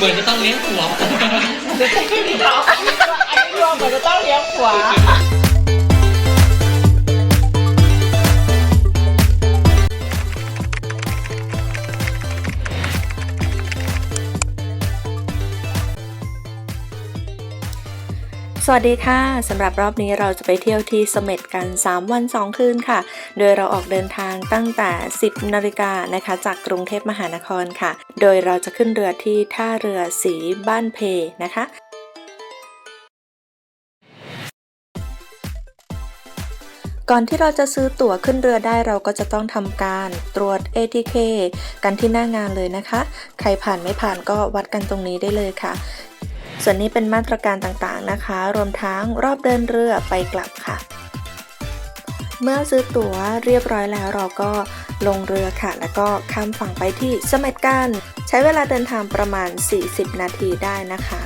เหมือนจะต้องเลี้ยงหัว อันนี้รวมเหมือนจะต้องเลี้ยงหัว สวัสดีค่ะสำหรับรอบนี้เราจะไปเที่ยวที่เสม็ดกัน 3 วัน 2 คืนค่ะ โดยเราออกเดินทางตั้งแต่ 10นาฬิกานะคะ จากกรุงเทพมหานครค่ะ โดยเราจะขึ้นเรือที่ท่าเรือสีบ้านเพนะคะก่อนที่เราจะซื้อตั๋วขึ้นเรือได้เราก็จะต้องทำการตรวจ ATK กันที่หน้างานเลยนะคะ ใครผ่านไม่ผ่านก็วัดกันตรงนี้ได้เลยค่ะ ส่วนนี้เป็นมาตรการต่างๆนะคะ รวมทั้งรอบเดินเรือไปกลับค่ะ เมื่อซื้อตั๋วเรียบร้อยแล้วเราก็ลงเรือค่ะ แล้วก็ข้ามฝั่งไปที่สม็ดกัน ใช้เวลาเดินทางประมาณ 40 นาทีได้นะคะ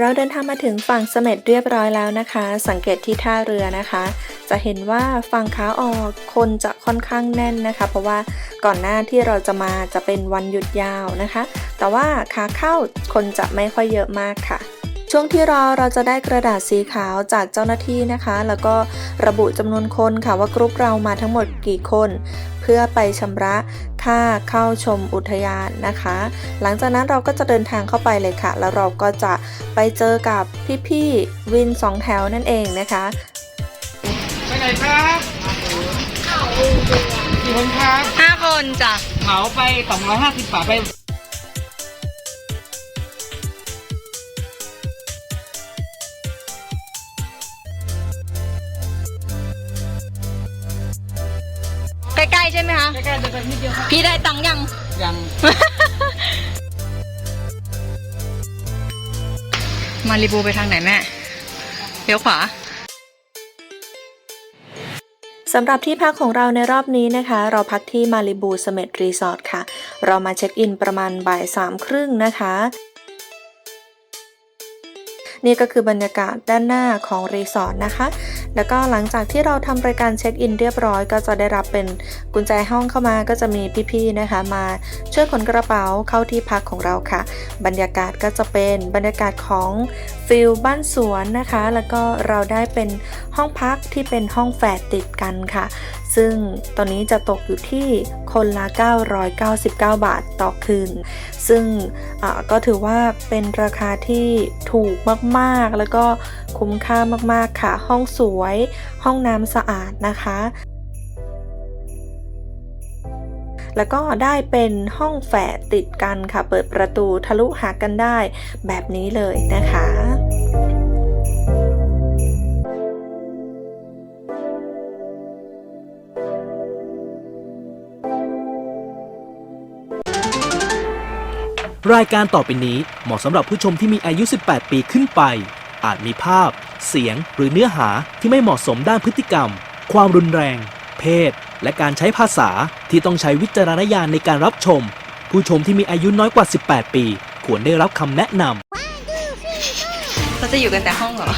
เราเดินทางมาถึงฝั่งเสม็ดเรียบร้อยแล้วนะคะ สังเกตที่ท่าเรือนะคะ จะเห็นว่าฝั่งขาออกคนจะค่อนข้างแน่นนะคะ เพราะว่าก่อนหน้าที่เราจะมาจะเป็นวันหยุดยาวนะคะ แต่ว่าขาเข้าคนจะไม่ค่อยเยอะมากค่ะช่วงที่รอเราจะได้กระดาษสีขาวจากเจ้าหน้าที่นะคะ แล้วก็ระบุจำนวนคนค่ะว่ากรุ๊ปเรามาทั้งหมดกี่คน เพื่อไปชำระ ค่าเข้าชมอุทยานนะคะ หลังจากนั้นเราก็จะเดินทางเข้าไปเลยค่ะ แล้วเราก็จะไปเจอกับพี่ๆวินสองแถวนั่นเองนะคะไปไหนครับกี่คนครับห้าคนจ้ะเหมาไป 250บาทไป ล้ๆใช่ไหมคะ ใกล้ๆเดินไปนิดเดียวครับพี่ได้ตังค์ยัง ยังมาริบูไปทางไหนแม่เลี้ยวขวาสำหรับที่พักของเราในรอบนี้นะคะ เราพักที่มาริบูเสม็ดรีสอร์ทค่ะ เรามาเช็คอินประมาณบ่ายสามครึ่งนะคะ นี่ก็คือบรรยากาศด้านหน้าของรีสอร์ทนะคะแล้วก็หลังจากที่เราทำรายการเช็คอินเรียบร้อย ก็จะได้รับเป็นกุญแจห้องเข้ามาก็จะมีพี่ๆนะคะ มาช่วยขนกระเป๋าเข้าที่พักของเราค่ะ บรรยากาศก็จะเป็นบรรยากาศของ ฟิลบ้านสวนนะคะ แล้วก็เราได้เป็นห้องพักที่เป็นห้องแฝดติดกันค่ะ ซึ่งตอนนี้จะตกอยู่ที่คนละ 999 บาทต่อคืน ซึ่งก็ถือว่าเป็นราคาที่ถูกมากๆ แล้วก็คุ้มค่ามากๆค่ะ ห้องสวย ห้องน้ำสะอาดนะคะ แล้วก็ได้เป็นห้องแฝดติดกันค่ะ เปิดประตูทะลุหากันได้แบบนี้เลยนะคะรายการต่อไปนี้เหมาะสำหรับผู้ชมที่มีอายุ 18 ปีขึ้นไป อาจมีภาพ เสียง หรือเนื้อหาที่ไม่เหมาะสมด้านพฤติกรรม ความรุนแรง เพศ และการใช้ภาษาที่ต้องใช้วิจารณญาณในการรับชม ผู้ชมที่มีอายุน้อยกว่า 18 ปี ควรได้รับคำแนะนำเราจะอยู่กันแต่ห้องเหรอ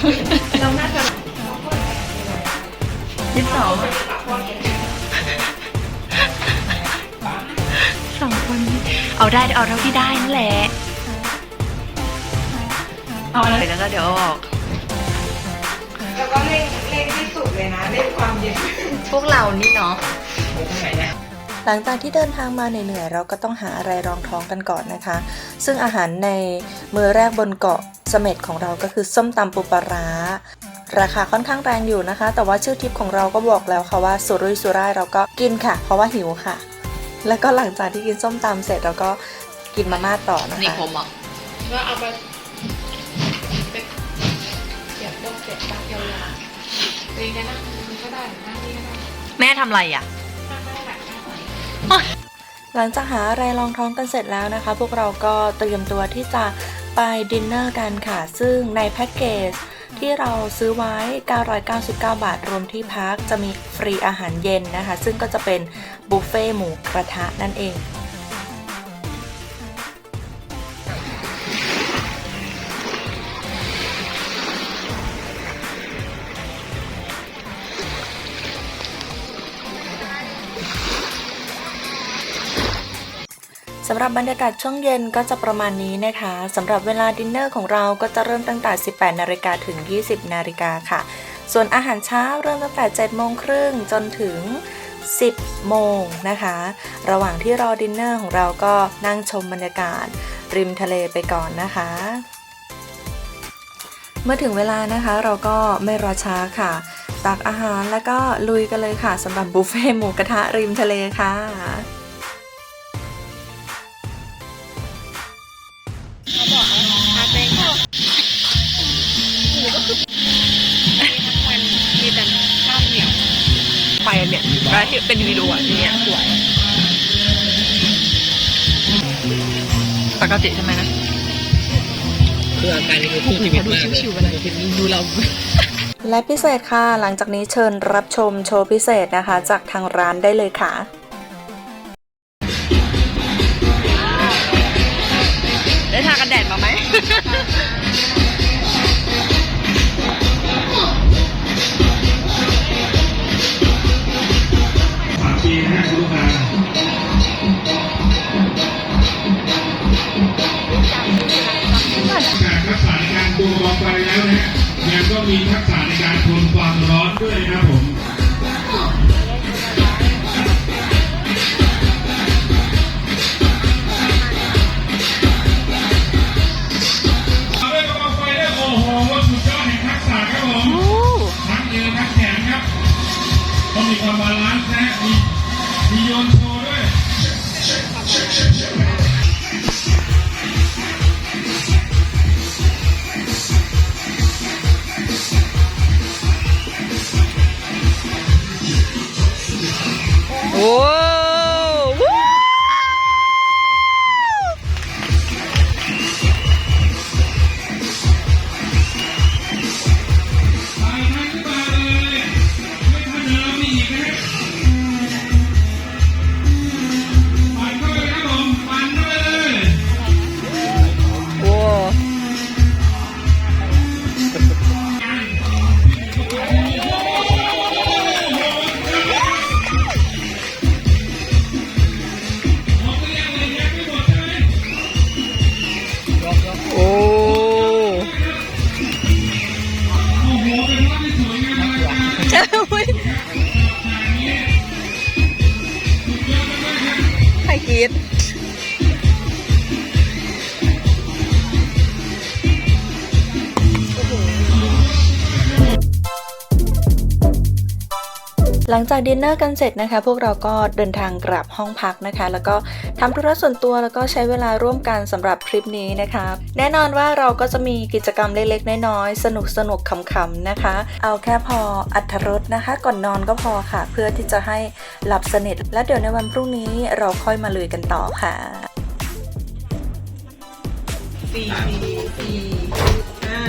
เราน่าจะยี่สิบสองสองคนเอาได้เอาเท่าที่ได้นั่นแหละ เอาอะไรแล้วก็เดี๋ยวเอาออก แล้วก็เร่งเร่งที่สุดเลยนะเร่งความเย็น พวกเรานี่เนาะหลังจากที่เดินทางมาเหนื่อยๆเราก็ต้องหาอะไรรองท้องกันก่อนนะคะ ซึ่งอาหารในมือแรกบนเกาะเสม็ดของเราก็คือส้มตำปูปลาร้าราคาค่อนข้างแรงอยู่นะคะ แต่ว่าชื่อทริปของเราก็บอกแล้วค่ะว่าสุรุ่ยสุร่ายเราก็กินค่ะ เพราะว่าหิวค่ะ แล้วก็หลังจากที่กินส้มตำเสร็จเราก็กินมาม่าต่อนะนี่คะผมอะแล้วเอาไป เองจะนั่งมันก็ได้นั่งนี่ก็ได้แม่ทำอะไรอะ นั่งได้หลายท่าหน่อยหลังจากหาอะไรรองท้องกันเสร็จแล้วนะคะ พวกเราก็เตรียมตัวที่จะไปดินเนอร์กันค่ะ ซึ่งในแพ็กเกจที่เราซื้อไว้ 999 บาท รวมที่พักจะมีฟรีอาหารเย็นนะคะ ซึ่งก็จะเป็นบุฟเฟ่หมูกระทะนั่นเอง สำหรับบรรยากาศช่วงเย็นก็จะประมาณนี้นะคะสำหรับเวลาดินเนอร์ของเราก็จะเริ่มตั้งแต่ 18 นาฬิกาถึง 20 นาฬิกาค่ะ ส่วนอาหารเช้าเริ่มตั้งแต่ 7 โมงครึ่งจนถึง 10 โมงนะคะ ระหว่างที่รอดินเนอร์ของเราก็นั่งชมบรรยากาศ ริมทะเลไปก่อนนะคะ เมื่อถึงเวลานะคะเราก็ไม่รอช้าค่ะตักอาหารแล้วก็ลุยกันเลยค่ะสำหรับบุฟเฟ่หมูกระทะริมทะเลค่ะ ไปเนี่ยแล้วที่เป็นวิดีโออะเนี่ยสวยปกติใช่ไหมนะคืออาการนี้คือคู่ชีวิตมากเลยชิวๆกันเลยดูเราและพิเศษค่ะ หลังจากนี้เชิญรับชมโชว์พิเศษนะคะ จากทางร้านได้เลยค่ะ โหลังจากดินเนอร์กันเสร็จนะคะ พวกเราก็เดินทางกลับห้องพักนะคะ แล้วก็ทำธุระส่วนตัวแล้วก็ใช้เวลาร่วมกันสำหรับทริปนี้นะคะ แน่นอนว่าเราก็จะมีกิจกรรมเล็กๆ น้อยๆ สนุกสนุกๆขำๆนะคะ เอาแค่พออัธรสนะคะ ก่อนนอนก็พอค่ะ เพื่อที่จะให้หลับสนิท และเดี๋ยวในวันพรุ่งนี้เราค่อยมาลุยกันต่อค่ะสี่สี่สี่ห้า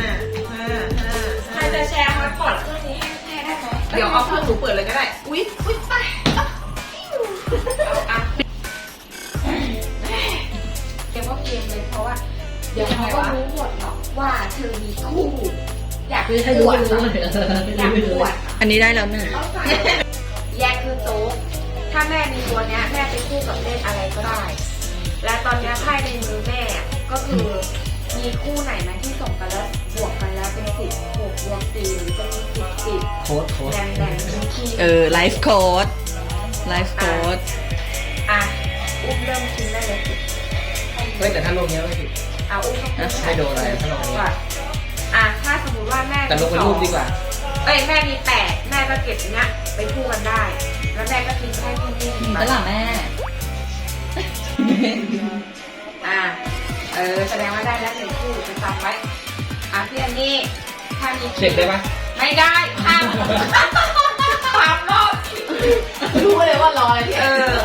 ห้าห้าใครจะแชร์ฮอตพอตเครื่องนี้ ให้แม่ได้ไหมเดี๋ยวเอาเครื่องหนูเปิดเลยก็ได้ อุ๊ยอุ๊ยไปอะอะเรียกว่าเกมเลยเพราะว่า เดี๋ยวเขาก็รู้หมดหรอกว่าเธอมีคู่ อยากให้รู้รู้อยากปวดอันนี้ได้แล้วหนึ่งต้องใส่แยกคือโต๊ะถ้าแม่มีตัวเนี้ยแม่ไปคู่กับเล่นอะไรก็ได้ และตอนเนี้ยไพ่ในมือแม่ก็คือ มีคู่ไหนไหมที่ส่งกันแล้วบวกกันแล้วเป็นสิบหกบวกสี่หรือจะมีสิบสิบโค้ดโค้ดแบ่งแบ่งเป็นทีมเออไลฟ์โค้ดไลฟ์โค้ดอะอุ้มเริ่มชิมได้เลยเฮ้ยแต่ถ้าลงเนี้ยไม่ผิดอะอุ้มต้องพูไม่โดนอะไรถ้าลงอันนี้ก่อนอะถ้าสมมติว่าแม่แต่ลงเป็นรูปดีกว่า เอ้ยแม่มีแปดแม่ก็เก็บเนี้ยไปคู่กันได้ แล้วแม่ก็ทิ้งให้พี่นี่ตลาดแม่ อะ เออแสดงว่าได้แล้วหนึ่งคู่จะจำไว้อะพี่อันนี้ถ้ามีเช็คได้ปะไม่ได้ห้ามความรอบรู้เลยว่ารออะไรที่เออ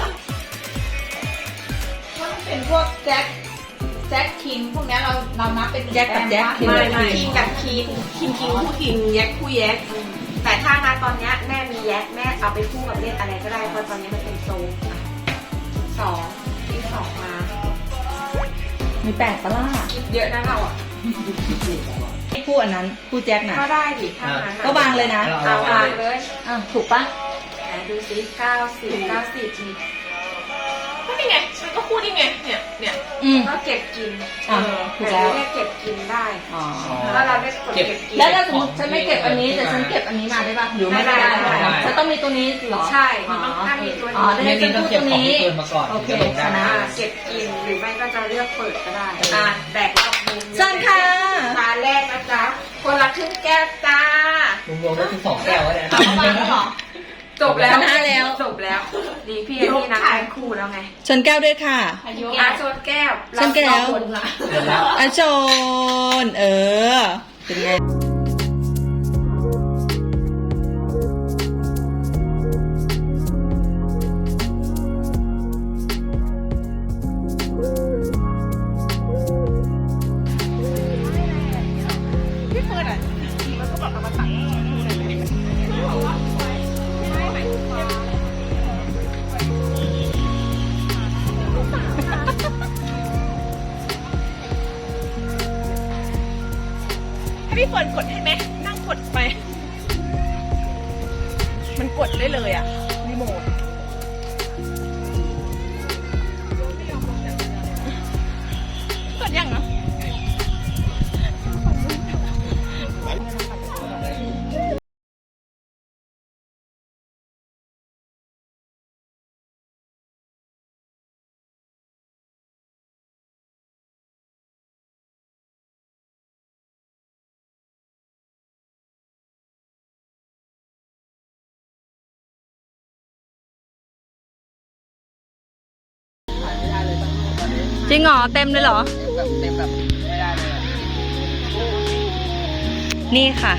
ว่ามันเป็นพวกแจ็คแจ็คคิงพวกเนี้ยเราเรานับเป็นแจ็คกับแจ็คต้มไม่ปะไม่คิงกับคิงคิงคิงคู่คิงแยกคู่แยกแต่ถ้ามาตอนเนี้ยแม่มีแยกแม่เอาไปคู่กับเล่นอะไรก็ได้เพราะตอนนี้มันเป็นโซนอะสองที่สองมา มีแปดปะล่ะคิดเยอะนะเราอะคู่อันนั้นคู่แจ็คน่ะก็ได้ดิถ้างั้นอะก็วางเลยนะเอาวางเลยอะถูกปะไหนดูสิเก้าสิบเก้าสิบมีนี่ไงมันก็คู่นี่ไงเนี่ยเนี่ย อืม ก็เก็บกินอะถูกแล้วเรียกเก็บกินได้อ๋อแล้วเราได้กดเก็บกิน แล้วถ้าสมมติฉันไม่เก็บอันนี้แต่ฉันเก็บอันนี้มาได้ป่ะหรือไม่ได้ไม่ได้ไม่ได้ฉันต้องมีตัวนี้เหรอใช่มันต้องถ้ามีตัวอ๋อนี้ได้ไม่ฉัมีนต้อพูงดเก็บตัวของนี้ ที่เกินมาก่อนโอเคถึงจะลงได้ ชนะ อ่าเก็บกินหรือไม่ก็จะเลือกเปิดก็ได้อ่าแบกรอบมุมเชิญค่ะ ตาแรกนะจ๊ะคนละครึ่งแก้วจ้า รวมๆได้ถึงสองแก้วแล้วเนี่ยจบแล้วชนะแล้ว จบแล้ว ดีพี่อันนี่นะแข่งคู่แล้วไงชนแก้วด้วยค่ะ อาโซนแก้วชนแก้ว เราคนละเดี๋ยวแล้วอาชน เออ เป็นไง จริงเหรอเต็มเลยเหรอ เต็มแบบไม่ได้เลยนี่ค่ะ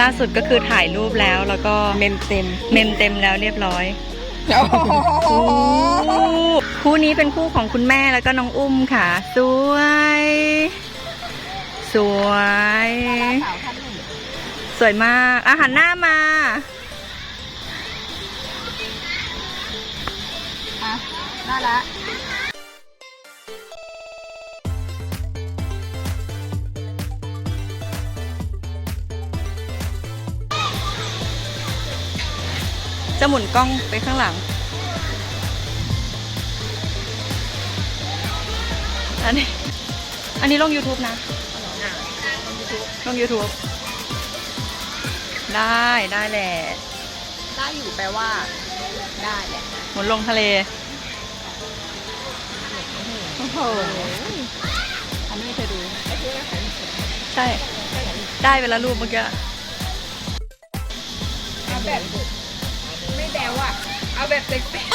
ล่าสุดก็คือถ่ายรูปแล้วแล้วก็เมมเต็ม เมมเต็มแล้วเรียบร้อยคู่คู่นี้เป็นคู่ของคุณแม่แล้วก็น้องอุ้มค่ะ สวย สวยสวยมากอาหารหน้ามาได้ละ จะหมุนกล้องไปข้างหลัง อันนี้ อันนี้ลง YouTube นะ ลง YouTube ได้ได้แหละ ได้อยู่แปลว่า ได้แหละหมุนลงทะเล โอ้โห อันนี้เธอดู ใช่ ได้เวลารูปเมื่อกี้เอาแบบไม่ แบวอะ เอาแบบเซ็กซี่